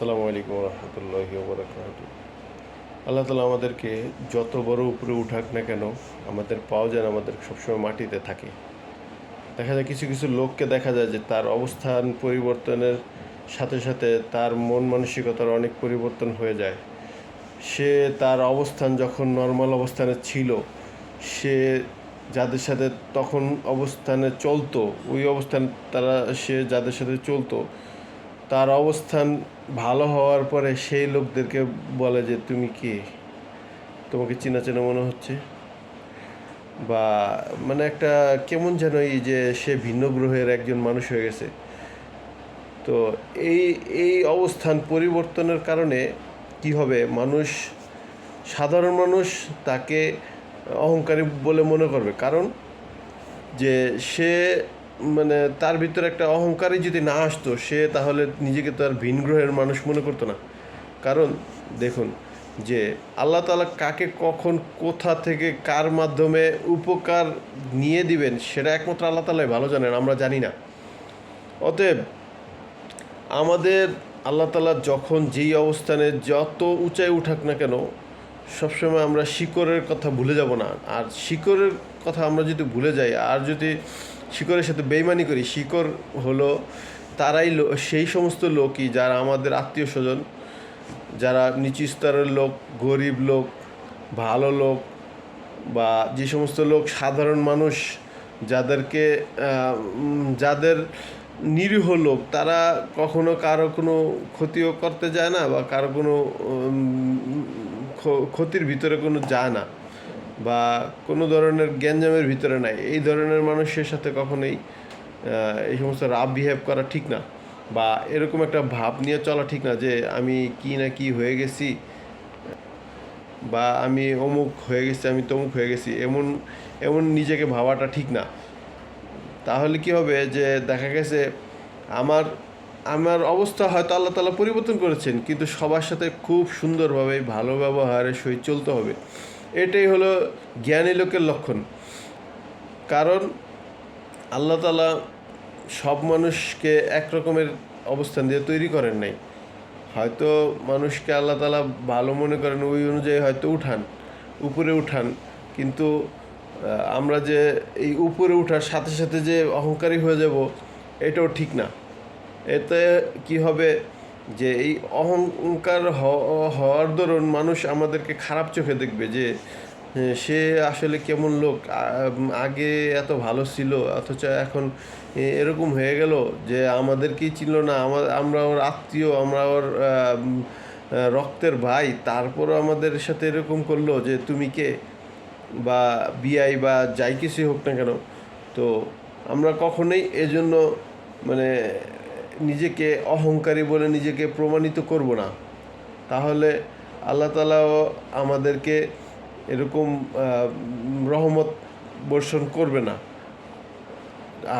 আসসালামু আলাইকুম রহমতুল্লাহি বরকাত আল্লাহ তালা আমাদেরকে যত বড় উপরে উঠাক না কেন, আমাদের পাও যেন আমাদের সবসময় মাটিতে থাকে। দেখা যায় কিছু কিছু লোককে দেখা যায় যে তার অবস্থান পরিবর্তনের সাথে সাথে তার মন মানসিকতার অনেক পরিবর্তন হয়ে যায়। সে তার অবস্থান যখন নর্মাল অবস্থানে ছিল, সে যাদের সাথে তখন অবস্থানে চলতো, ওই অবস্থান তারা, সে যাদের সাথে চলতো তার অবস্থান ভালো হওয়ার পরে সেই লোকদেরকে বলে যে, তুমি কে? তোমাকে চেনা চেনা মনে হচ্ছে? বা মানে একটা কেমন যেন এই যে সে ভিন্ন গ্রহের একজন মানুষ হয়ে গেছে। তো এই এই অবস্থান পরিবর্তনের কারণে কি হবে? মানুষ, সাধারণ মানুষ তাকে অহংকারী বলে মনে করবে। কারণ যে সে মানে তার ভিতরে একটা অহংকারই যদি না আসতো, সে তাহলে নিজেকে তো আর ভিন গ্রহের মানুষ মনে করতো না। কারণ দেখুন যে আল্লাহ তালা কাকে কখন কোথা থেকে কার মাধ্যমে উপকার নিয়ে দিবেন, সেটা একমাত্র আল্লাহ তালাই ভালো জানেন, আমরা জানি না। অতএব আমাদের আল্লাহ তালা যখন যেই অবস্থানে যত উঁচায় উঠাক না কেন সবসময় আমরা শিকড়ের কথা ভুলে যাব না। আর শিকড়ের কথা আমরা যদি ভুলে যাই, আর যদি শিকড়ের সাথে বেইমানি করি, শিকড় হলো তারাই সেই সমস্ত লোকই যারা আমাদের আত্মীয় স্বজন, যারা নিচু স্তরের লোক, গরিব লোক, ভালো লোক, বা যে সমস্ত লোক সাধারণ মানুষ, যাদেরকে যাদের নিরীহ লোক, তারা কখনো কারও কোনো ক্ষতিও করতে যায় না বা কারও কোনো ক্ষতির ভিতরে কোনো যায় না বা কোনো ধরনের গ্যাঞ্জামের ভিতরে নাই। এই ধরনের মানুষের সাথে কখনোই এই সমস্ত রাব বিহেভ করা ঠিক না বা এরকম একটা ভাব নিয়ে চলা ঠিক না যে আমি কি না কি হয়ে গেছি বা আমি অমুক হয়ে গেছি, আমি তমুক হয়ে গেছি, এমন এমন নিজেকে ভাবাটা ঠিক না। তাহলে কি হবে যে দেখা গেছে আমার আমার অবস্থা হয়তো আল্লাহ তালা পরিবর্তন করেছেন, কিন্তু সবার সাথে খুব সুন্দরভাবে, ভালো ব্যবহারের সহিত চলতে হবে। এটাই হলো জ্ঞানী লোকের লক্ষণ। কারণ আল্লাহ তালা সব মানুষকে এক রকমের অবস্থান দিয়ে তৈরি করেন নাই। হয়তো মানুষকে আল্লাহ তালা ভালো মনে করেন, ওই অনুযায়ী হয়তো উঠান, উপরে উঠান, কিন্তু আমরা যে এই উপরে ওঠার সাথে সাথে যে অহংকারী হয়ে যাব, এটাও ঠিক না। এতে কি হবে যে এই অহংকার হওয়ার দরুন মানুষ আমাদেরকে খারাপ চোখে দেখবে যে সে আসলে কেমন লোক আগে এত ভালো ছিল, অথচ এখন এরকম হয়ে গেল যে আমাদেরকেই চিনল না। আমার ওর আত্মীয়, আমরা ওর রক্তের ভাই, তারপরও আমাদের সাথে এরকম করল যে, তুমি কে? বা বিআই বা যাই কিছুই হোক না কেন, তো আমরা কখনোই এজন্য মানে নিজেকে অহংকারী বলে নিজেকে প্রমাণিত করব না। তাহলে আল্লাহ তালাও আমাদেরকে এরকম রহমত বর্ষণ করবে না।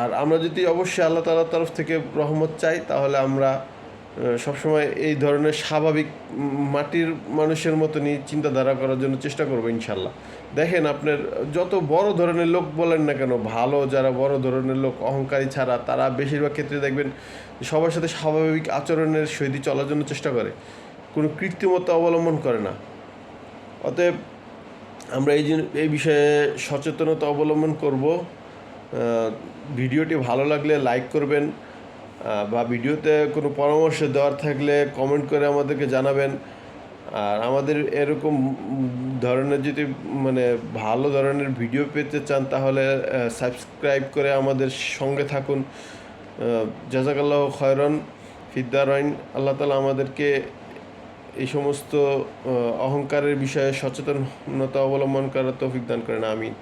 আর আমরা যদি অবশ্যই আল্লাহ তালার তরফ থেকে রহমত চাই, তাহলে আমরা সবসময় এই ধরনের স্বাভাবিক মাটির মানুষের মতনই চিন্তাধারা করার জন্য চেষ্টা করব ইনশাল্লাহ। দেখেন আপনার যত বড় ধরনের লোক বলেন না কেন, ভালো যারা বড় ধরনের লোক, অহংকারী ছাড়া, তারা বেশিরভাগ ক্ষেত্রে দেখবেন সবার সাথে স্বাভাবিক আচরণের সহিত চলার জন্য চেষ্টা করে। কোনো কৃত্রিমতা অবলম্বন করে না। অতএব আমরা এই এই বিষয়ে সচেতনতা অবলম্বন করব। ভিডিওটি ভালো লাগলে লাইক করবেন। বা ভিডিওতে কোনো পরামর্শ দেওয়ার থাকলে কমেন্ট করে আমাদেরকে জানাবেন। আর আমাদের এরকম ধরনের যদি মানে ভালো ধরনের ভিডিও পেতে চান, তাহলে সাবস্ক্রাইব করে আমাদের সঙ্গে থাকুন। জাজাকাল্লাহ খয়রন ফিদ্দারাইন আল্লাহ তালা আমাদেরকে এই সমস্ত অহংকারের বিষয়ে সচেতনতা অবলম্বন করার তৌফিক দান করেন, আমিন।